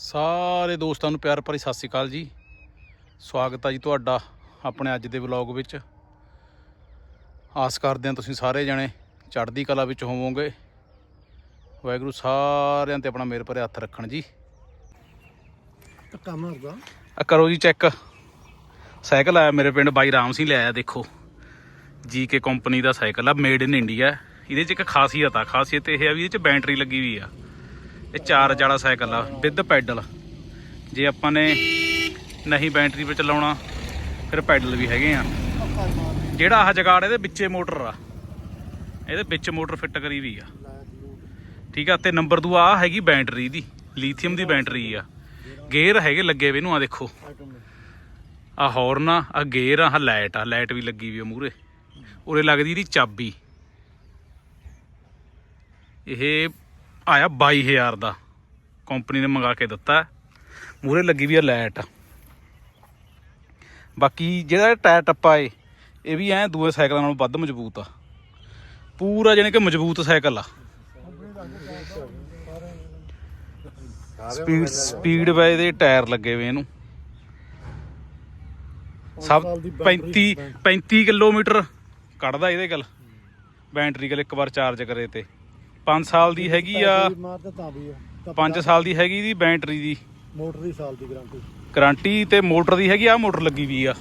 ਸਾਰੇ ਦੋਸਤਾਂ ਨੂੰ ਪਿਆਰ ਭਰੀ ਸਤਿ ਸ੍ਰੀ ਅਕਾਲ ਜੀ। ਸਵਾਗਤ ਹੈ ਜੀ ਤੁਹਾਡਾ ਆਪਣੇ ਅੱਜ ਦੇ ਵਲੌਗ ਵਿੱਚ। ਆਸ ਕਰਦੇ ਹਾਂ ਤੁਸੀਂ ਸਾਰੇ ਜਣੇ ਚੜ੍ਹਦੀ ਕਲਾ ਵਿੱਚ ਹੋਵੋਗੇ। ਵਾਹਿਗੁਰੂ ਸਾਰਿਆਂ ਤੇ ਆਪਣਾ ਮੇਰ ਭਰੇ ਹੱਥ ਰੱਖਣ ਜੀ। ਮਾਰਦਾ। ਆ ਕਰੋ ਜੀ ਚੈੱਕ। ਸਾਈਕਲ ਆਇਆ ਮੇਰੇ ਪਿੰਡ ਬਾਈ ਰਾਮ ਸਿੰਘ ਲਿਆਇਆ ਦੇਖੋ। ਕੇ ਕੰਪਨੀ ਦਾ ਸਾਈਕਲ ਆ ਮੇਡ ਇਨ ਇੰਡੀਆ ਇਹਦੇ 'ਚ ਇੱਕ ਖਾਸੀਅਤ ਆ ਖਾਸੀਅਤ ਇਹ ਆ ਵੀ ਇਹਦੇ 'ਚ ਬੈਟਰੀ ਲੱਗੀ ਹੋਈ ਆ। ਇਹ ਚਾਰਜ ਵਾਲਾ ਸਾਈਕਲ ਆ, ਵਿਦ ਪੈਡਲ। ਜੇ ਆਪਾਂ ਨੇ ਨਹੀਂ ਬੈਟਰੀ 'ਤੇ ਚਲਾਉਣਾ ਫਿਰ ਪੈਡਲ ਵੀ ਹੈਗੇ ਆ। ਜਿਹੜਾ ਆਹ ਜਗਾੜ ਇਹਦੇ ਵਿੱਚੇ ਮੋਟਰ ਆ। ਇਹਦੇ ਵਿੱਚ ਮੋਟਰ ਫਿੱਟ ਕਰੀ ਵੀ ਆ। ਠੀਕ ਆ, ਤੇ ਨੰਬਰ 2 ਆ ਹੈਗੀ ਬੈਟਰੀ ਦੀ, ਲੀਥੀਅਮ ਦੀ ਬੈਟਰੀ ਆ। ਗੇਅਰ ਹੈਗੇ ਲੱਗੇ ਵੇ ਇਹਨੂੰ ਆ ਦੇਖੋ। ਆਈਟਮ ਆ ਹੌਰਨ ਆ ਆ ਗੇਅਰ ਆ, ਆਹ ਲਾਈਟ ਆ, ਲਾਈਟ ਵੀ ਲੱਗੀ ਵੀ ਆ ਮੂਰੇ ਉਰੇ ਲੱਗਦੀ ਇਹਦੀ ਚਾਬੀ। ਇਹ ਆਇਆ 22000 ਦਾ। ਕੰਪਨੀ ਨੇ ਮੰਗਾ ਕੇ ਦਿੱਤਾ। ਮੂਰੇ ਲੱਗੀ ਵੀ ਆ ਲਾਈਟ। ਬਾਕੀ ਜਿਹੜਾ ਟਾਇਰ ਟੱਪਾ ਏ, ਇਹ ਵੀ ਐ ਦੂਏ ਸਾਈਕਲਾਂ ਨਾਲੋਂ ਵੱਧ ਮਜ਼ਬੂਤ ਆ। ਪੂਰਾ ਜਾਣੀ ਕਿ ਮਜ਼ਬੂਤ ਸਾਈਕਲ ਆ। ਸਪੀਡ ਸਪੀਡ ਵੇ ਦੇ ਟਾਇਰ ਲੱਗੇ ਵੇ ਇਹਨੂੰ। ਸਭ 35 35 ਕਿਲੋਮੀਟਰ ਕੱਢਦਾ ਇਹਦੇ ਗੱਲ ਬੈਟਰੀ ਗੱਲ ਇੱਕ ਵਾਰ ਚਾਰਜ ਕਰੇ ਤੇ। 5 ਸਾਲ ਦੀ ਹੈਗੀ ਆ। ਤਾਂ ਵੀ ਆ। 5 ਸਾਲ ਦੀ ਹੈਗੀ ਦੀ ਬੈਟਰੀ ਦੀ। ਮੋਟਰ ਦੀ ਸਾਲ ਦੀ ਗਾਰੰਟੀ। ਗਾਰੰਟੀ ਤੇ ਮੋਟਰ ਦੀ ਹੈਗੀ ਆ ਮੋਟਰ ਲੱਗੀ ਵੀ ਆ।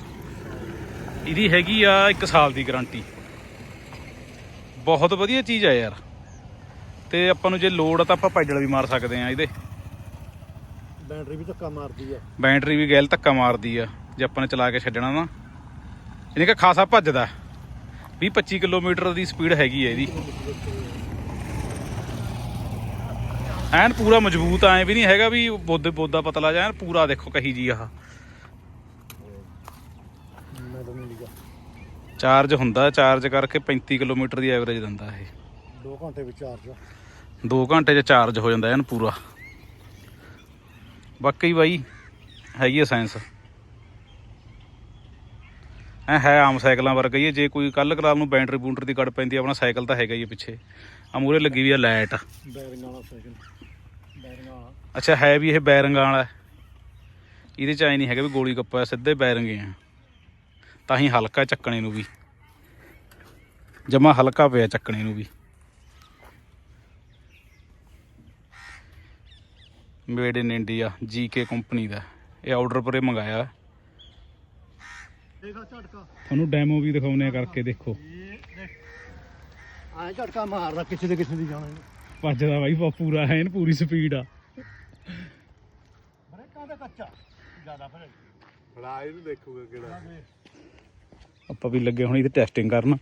ਇਹਦੀ ਹੈਗੀ ਆ 1 ਸਾਲ ਦੀ ਗਾਰੰਟੀ। ਬਹੁਤ ਵਧੀਆ ਚੀਜ਼ ਆ ਯਾਰ। ਤੇ ਆਪਾਂ ਨੂੰ ਜੇ ਲੋੜ ਆ ਤਾਂ ਆਪਾਂ ਪੈਡਲ ਵੀ ਮਾਰ ਸਕਦੇ ਆ ਇਹਦੇ। ਬੈਟਰੀ ਵੀ ਧੱਕਾ ਮਾਰਦੀ ਆ। ਬੈਟਰੀ ਵੀ ਗੈਲ ਧੱਕਾ ਮਾਰਦੀ ਆ ਜੇ ਆਪਾਂ ਨੇ ਚਲਾ ਕੇ ਛੱਡਣਾ ਨਾ ਇਹਨੇ ਕਿ ਖਾਸਾ ਭੱਜਦਾ। 20 25 ਕਿਲੋਮੀਟਰ ਦੀ ਸਪੀਡ ਹੈਗੀ ਹੈ ਇਹਦੀ। ਐਨ ਪੂਰਾ ਮਜ਼ਬੂਤ ਐ ਵੀ ਨਹੀਂ ਹੈਗਾ ਵੀ ਬੋਦੇ ਬੋਦਾ ਪਤਲਾ ਜਾਂ ਐਨ ਪੂਰਾ ਦੇਖੋ ਕਹੀ ਜੀ ਆਹ। ਚਾਰਜ ਹੁੰਦਾ ਚਾਰਜ ਕਰਕੇ 35 ਕਿਲੋਮੀਟਰ ਦੀ ਐਵਰੇਜ ਦਿੰਦਾ ਇਹ। 2 ਘੰਟੇ ਵਿੱਚ ਚਾਰਜ 2 ਘੰਟੇ 'ਚ ਚਾਰਜ ਹੋ ਜਾਂਦਾ ਐਨ ਪੂਰਾ। ਬਾਕੀ ਬਾਈ ਹੈਗੀ ਆ ਸਾਇੰਸ। ਐ ਹੈ ਆਮ ਸਾਈਕਲਾਂ ਵਰਗਾ ਹੀ ਜੇ ਕੋਈ ਕੱਲ ਕਲਾਲ ਨੂੰ ਬੈਟਰੀ ਬੂਟਰ ਦੀ ਕੱਢ ਪੈਂਦੀ ਆਪਣਾ ਸਾਈਕਲ ਤਾਂ ਹੈਗਾ ਹੀ ਪਿੱਛੇ। ਆ ਮੂਰੇ ਲੱਗੀ ਵੀ ਆ ਲਾਈਟ। ਬੈਰਿੰਗ ਵਾਲਾ ਸਾਈਕਲ। ਅੱਛਾ, ਹੈ ਵੀ ਇਹ ਬੈਰਿੰਗਾਂ ਵਾਲਾ ਇਹਦੇ ਚ ਐ ਨਹੀਂ ਹੈਗਾ ਵੀ ਗੋਲੀ ਕੱਪਾ ਸਿੱਧੇ ਬੈਰਿੰਗੇ ਆ। ਤਾਂ ਹੀ ਹਲਕਾ ਚੱਕਣੇ ਨੂੰ ਵੀ। ਜਮਾ ਹਲਕਾ ਪਿਆ ਚੱਕਣੇ ਨੂੰ ਵੀ। Made in India K company ਦਾ। ਇਹ ਆਰਡਰ ਪਰੇ ਮੰਗਾਇਆ। ਤੁਹਾਨੂੰ ਡੈਮੋ ਵੀ ਦਿਖਾਉਨੇ ਆ ਕਰਕੇ ਦੇਖੋ। ਆਏ ਝਟਕਾ ਮਾਰਦਾ, ਕਿਸੇ ਦੇ ਕਿਸੇ ਦੀ ਜਾਣਾ ਭੱਜਦਾ ਬਾਈ ਪੂਰਾ ਹੈ ਇਹਨ ਪੂਰੀ ਸਪੀਡ ਆ। ਬ੍ਰੇਕਾਂ ਦਾ ਕੱਚਾ। ਜ਼ਿਆਦਾ ਫਿਰ। ਫੜਾ ਇਹਨੂੰ ਦੇਖੂਗਾ ਕਿਹੜਾ। ਆਪਾਂ ਵੀ ਲੱਗੇ ਹੁਣ ਇਹਦੀ ਟੈਸਟਿੰਗ ਕਰਨ।